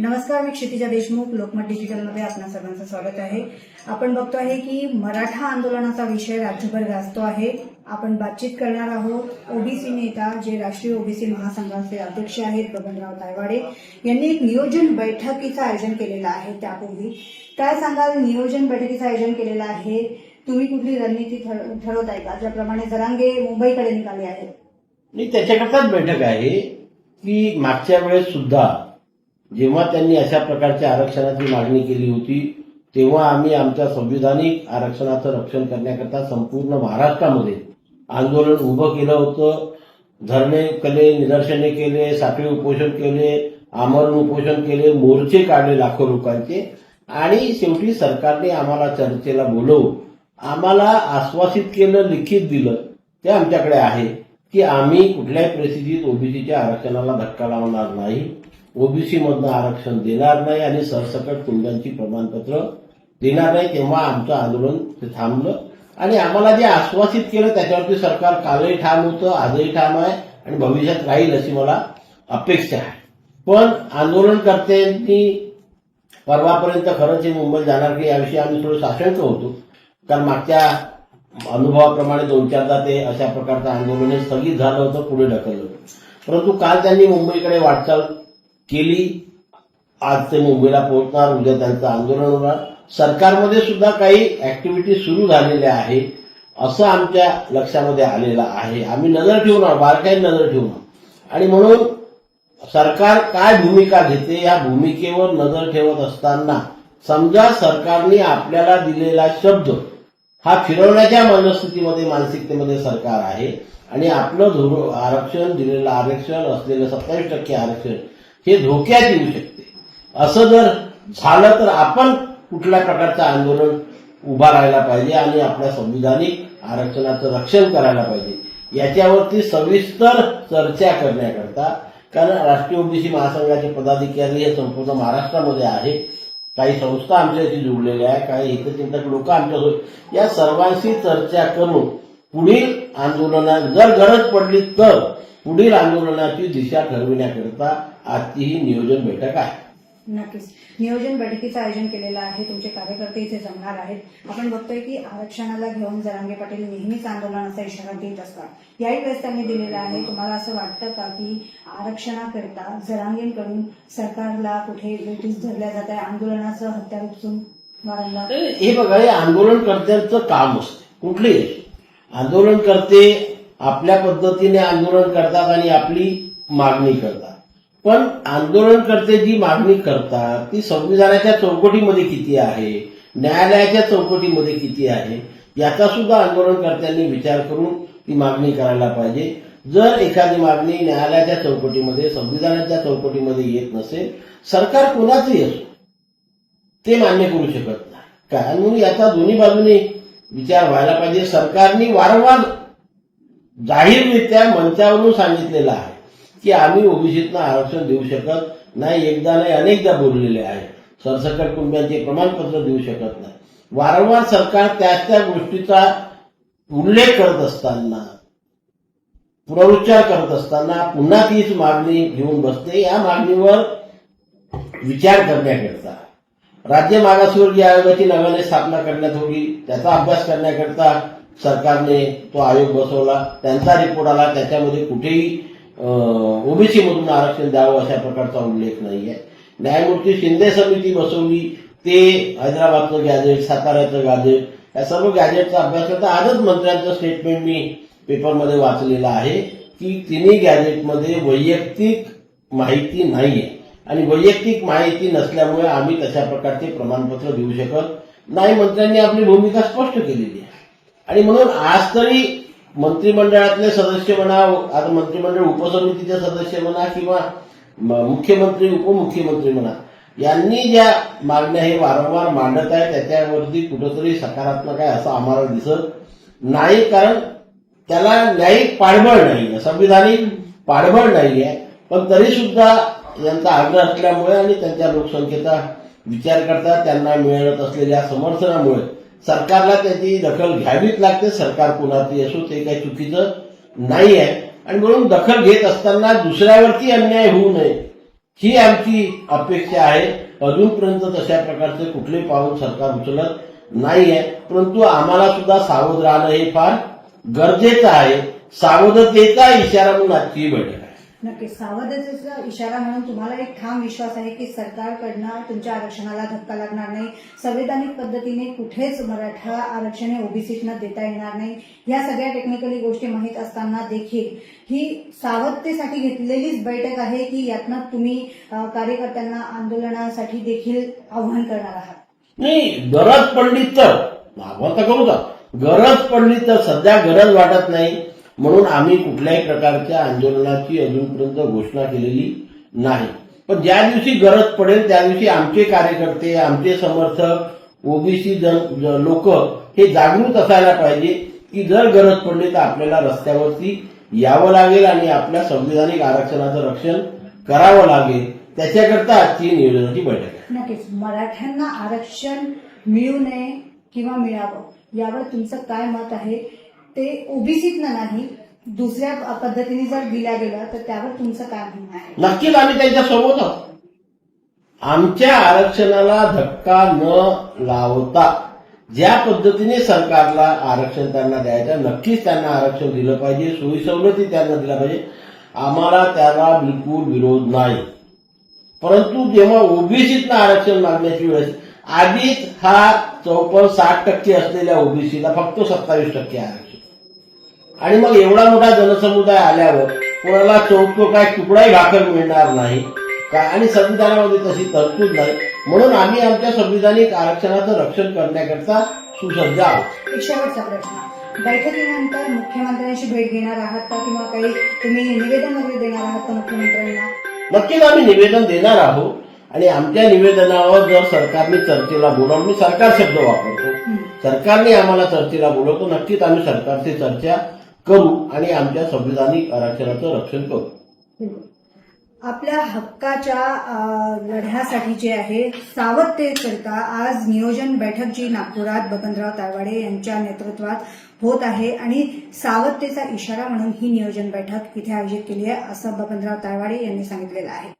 नमस्कार मी क्षितिजा देशमुख लोकमत डिजिटलमध्ये आपणा सर्वांचं स्वागत आहे. आपण बघतो आहे की मराठा आंदोलनाचा विषय राज्यभर गाजतो आहे. आपण बातचीत करणार आहोत ओबीसी नेता जे राष्ट्रीय ओबीसी महासंघाचे अध्यक्ष आहेत बबनराव तायवाडे. यांनी एक नियोजन बैठकीचं आयोजन केलेलं आहे त्यापूर्वी. काय सांगाल? नियोजन बैठकीचं आयोजन केलेलं आहे. तुम्ही कुठली रणनीती ठरवताय आहे का? ज्याप्रमाणे जरांगे मुंबईकडे निघाले आहेत. त्याच्याकरताच बैठक आहे. की मागच्या वेळेस सुद्धा जेव्हा त्यांनी अशा प्रकारच्या आरक्षणाची मागणी केली होती तेव्हा आम्ही आमच्या संविधानिक आरक्षणाचं रक्षण करण्याकरता संपूर्ण महाराष्ट्रामध्ये आंदोलन उभं केलं होतं. धरणे केले निदर्शने केले साखळी उपोषण केले आमरण उपोषण केले मोर्चे काढले लाखो लोकांचे. आणि शेवटी सरकारने आम्हाला चर्चेला बोलवून आम्हाला आश्वासित केलं लिखित दिलं ते आमच्याकडे आहे की आम्ही कुठल्याही परिस्थितीत ओबीसीच्या आरक्षणाला धक्का लावणार नाही. ओबीसी मधनं आरक्षण देणार नाही आणि सरसकट कुंडांची प्रमाणपत्र देणार नाही तेव्हा आमचं आंदोलन ते थांबलं. आणि आम्हाला जे आश्वासित केलं त्याच्यावरती सरकार कालही ठाम होतं आजही ठाम आहे आणि भविष्यात राहील अशी मला अपेक्षा आहे. पण आंदोलनकर्त्यांनी परवापर्यंत खरंच हे मुंबईत जाणार की याविषयी आम्ही थोडं साशंक होतो. कारण मागच्या अनुभवाप्रमाणे दोन चारदा ते अशा प्रकारचं आंदोलन स्थगित झालं होतं पुढे ढकललं होतं. परंतु काल त्यांनी मुंबईकडे वाटचाल केली. आज ते मुंबईला पोहोचणार उद्या त्यांचं आंदोलन होणार. सरकारमध्ये सुद्धा काही ऍक्टिव्हिटी सुरू झालेल्या आहे असं आमच्या लक्षामध्ये आलेलं आहे. आम्ही नजर ठेवणार बारकाई नजर ठेवणार. आणि म्हणून सरकार काय भूमिका घेते या भूमिकेवर नजर ठेवत असताना समजा सरकारने आपल्याला दिलेला शब्द हा फिरवण्याच्या मनस्थितीमध्ये मानसिकतेमध्ये सरकार आहे. आणि आपलं धोर आरक्षण दिलेलं आरक्षण असलेलं सत्तावीस टक्के आरक्षण हे धोक्यात येऊ शकते. असं जर झालं तर आपण कुठल्या प्रकारचं आंदोलन उभा राहायला पाहिजे आणि आपल्या संविधानिक आरक्षणाचं रक्षण करायला पाहिजे. याच्यावरती सविस्तर चर्चा करण्याकरता कारण राष्ट्रीय ओबीसी महासंघाचे पदाधिकारी हे संपूर्ण महाराष्ट्रामध्ये आहे. काही संस्था आमच्याशी जुळलेल्या आहे काही हितचिंतक लोक आमच्यासोबत या सर्वांशी चर्चा करून पुढील आंदोलनात जर गरज पडली तर पुढील आंदोलनाची दिशा ठरविण्याकरता आजची ही नियोजन बैठक आहे. नक्कीच. नियोजन बैठकीचं आयोजन केलेलं आहे. तुमचे कार्यकर्ते इथे जमणार आहेत. आपण बघतोय की आरक्षणाला घेऊन जरांगे पाटील नेहमीच आंदोलनाचा इशारा देत असतात. याही वेळेस त्यांनी दिलेला आहे. तुम्हाला असं वाटतं का की आरक्षणाकरिता जरांगेंकडून सरकारला कुठे नोटीस धरल्या जात आहे? आंदोलनाचं हत्यार उपसून हे बघा हे आंदोलनकर्त्यांचं काम असते. कुठलेही. आंदोलनकर्ते आपल्या पद्धतीने आंदोलन करतात आणि आपली मागणी करतात. पण आंदोलनकर्ते जी मागणी करतात ती संविधानाच्या चौकटीमध्ये किती आहे? न्यायालयाच्या चौकटीमध्ये किती आहे? याचा सुद्धा आंदोलनकर्त्यांनी विचार करून ती मागणी करायला पाहिजे. जर एखादी मागणी न्यायालयाच्या चौकटीमध्ये संविधानाच्या चौकटीमध्ये येत नसेल सरकार कोणाचंही असो ते मान्य करू शकत नाही. कारण म्हणून याचा दोन्ही बाजूने विचार व्हायला पाहिजे. सरकारने वारंवार जाहीररित्या मंचावरून सांगितलेलं आहे की आम्ही ओबीसीतनं आरक्षण देऊ शकत नाही. एकदा नाही अनेकदा बोललेले आहे. सरसकट कुटुंबियांचे प्रमाणपत्र देऊ शकत नाही. वारंवार सरकार त्याच त्या गोष्टीचा उल्लेख करत असताना पुनरुच्चार करत असताना पुन्हा तीच मागणी घेऊन बसते. या मागणीवर विचार करण्याकरता राज्य मागासवर्गीय आयोगाची नव्याने स्थापना करण्यात होती त्याचा अभ्यास करण्याकरता सरकारने तो आयोग बसवला. त्यांचा रिपोर्ट आला. त्याच्यामध्ये कुठेही ओबीसी मधून आरक्षण द्यावं अशा प्रकारचा उल्लेख नाहीये. न्यायमूर्ती शिंदे समिती बसवली. ते हैदराबादचं गॅजेट साताऱ्याचं गॅजेट या सर्व गॅजेटचा अभ्यास करता आजच मंत्र्यांचं स्टेटमेंट मी पेपरमध्ये वाचलेलं आहे की तिन्ही गॅजेटमध्ये वैयक्तिक माहिती नाहीये. आणि वैयक्तिक माहिती नसल्यामुळे आम्ही तशा प्रकारचे प्रमाणपत्र देऊ शकत नाही. मंत्र्यांनी आपली भूमिका स्पष्ट केलेली आहे. आणि म्हणून आज तरी मंत्रिमंडळातले सदस्य म्हणा आता मंत्रिमंडळ उपसमितीचे सदस्य म्हणा किंवा मुख्यमंत्री उपमुख्यमंत्री म्हणा यांनी ज्या मागण्या हे वारंवार मांडत आहे त्याच्यावरती कुठंतरी सकारात्मक आहे असं आम्हाला दिसत नाही कारण त्याला न्यायिक पाठबळ नाही संविधानिक पाठबळ नाही आहे पण तरी सुद्धा यांचा आग्रह असल्यामुळे आणि त्यांच्या लोकसंख्येचा विचार करता त्यांना मिळत असलेल्या समर्थनामुळे सरकारला त्याची दखल घ्यावीच लागते सरकार कुणाची असो ते काही चुकीचं नाही आहे आणि म्हणून दखल घेत असताना दुसऱ्यावरती अन्याय होऊ नये. ही आमची अपेक्षा आहे. अजूनपर्यंत तशा प्रकारचे कुठले पाऊल सरकार उचलत नाही आहे परंतु आम्हाला सुद्धा सावध राहणं हे फार गरजेचं आहे. सावधतेचा इशारा म्हणून आजची बैठक. नक्कीच नक्की सावधतेचा इशारा म्हणून तुम्हाला एक ठाम विश्वास आहे की सरकारकडनं तुमच्या आरक्षणाला धक्का लागणार नाही. संवैधानिक पद्धतीने कुठेच मराठा आरक्षण हे ओबीसीतनं देता येणार नाही. या सगळ्या टेक्निकली गोष्टी माहीत असताना देखील ही सावधतेसाठी घेतलेलीच बैठक आहे की यातनं तुम्ही कार्यकर्त्यांना आंदोलनासाठी देखील आव्हान करणार आहात. नाही गरज पडली तर. आव्हान तर करू का गरज पडली तर सध्या गरज वाटत नाही. म्हणून आम्ही कुठल्याही प्रकारच्या आंदोलनाची अजूनपर्यंत घोषणा केलेली नाही. पण ज्या दिवशी गरज पडेल त्या दिवशी आमचे कार्यकर्ते आमचे समर्थक ओबीसी लोक हे जागृत असायला पाहिजे की जर गरज पडली तर आपल्याला रस्त्यावरती यावं लागेल आणि आपल्या संविधानिक आरक्षणाचं रक्षण करावं लागेल. त्याच्याकरता आजची नियोजनाची बैठक नक्कीच. मराठ्यांना आरक्षण मिळू नये किंवा मिळावं यावर तुमचं काय मत आहे? ते ओबीसीतनं नाही दुसऱ्या पद्धतीने जर दिल्या गेला तर त्यावर तुमचं काय म्हणणं आहे? नक्कीच आम्ही त्यांच्यासोबत आहोत आमच्या आरक्षणाला धक्का न लावता ज्या पद्धतीने सरकारला आरक्षण त्यांना द्यायचं नक्कीच त्यांना आरक्षण दिलं पाहिजे सोयी सवलती त्यांना दिल्या पाहिजे. आम्हाला त्याला बिलकुल विरोध नाही. परंतु जेव्हा ओबीसीतनं आरक्षण मागण्याची वेळ आधीच हा चौपन्न साठ टक्के असलेल्या ओबीसीला फक्त सत्तावीस टक्के आरक्षण. आणि मग एवढा मोठा जनसमुदाय आल्यावर कोणाला चौको काय तुकडाही भाकर मिळणार नाही. का आणि संविधानामध्ये तशी तरतूद नाही. म्हणून आम्ही आमच्या संविधानिक आरक्षणाचं रक्षण करण्याकरता सुसज्ज आहोत. एक शेवटचा प्रश्न. बैठकीनंतर मुख्यमंत्र्यांशी भेट घेणार आहात का? किंवा काही तुम्ही निवेदन वगैरे देणार आहात का मुख्यमंत्र्यांना? नक्कीच आम्ही निवेदन देणार आहोत. आणि आमच्या निवेदनावर जर सरकारने चर्चेला बोलावलं मी सरकार शब्द वापरतो. सरकारने आम्हाला चर्चेला बोलवतो. नक्कीच आम्ही सरकारची चर्चा करू आणि आमच्या संविधानिक आरक्षणाचं रक्षण करू. आपल्या हक्काच्या लढ्यासाठी जे आहे सावधतेकरिता आज नियोजन बैठक जी नागपुरात बबनराव तायवाडे यांच्या नेतृत्वात होत आहे आणि सावधतेचा इशारा म्हणून ही नियोजन बैठक इथे आयोजित केली आहे असं बबनराव तायवाडे यांनी सांगितलेलं आहे.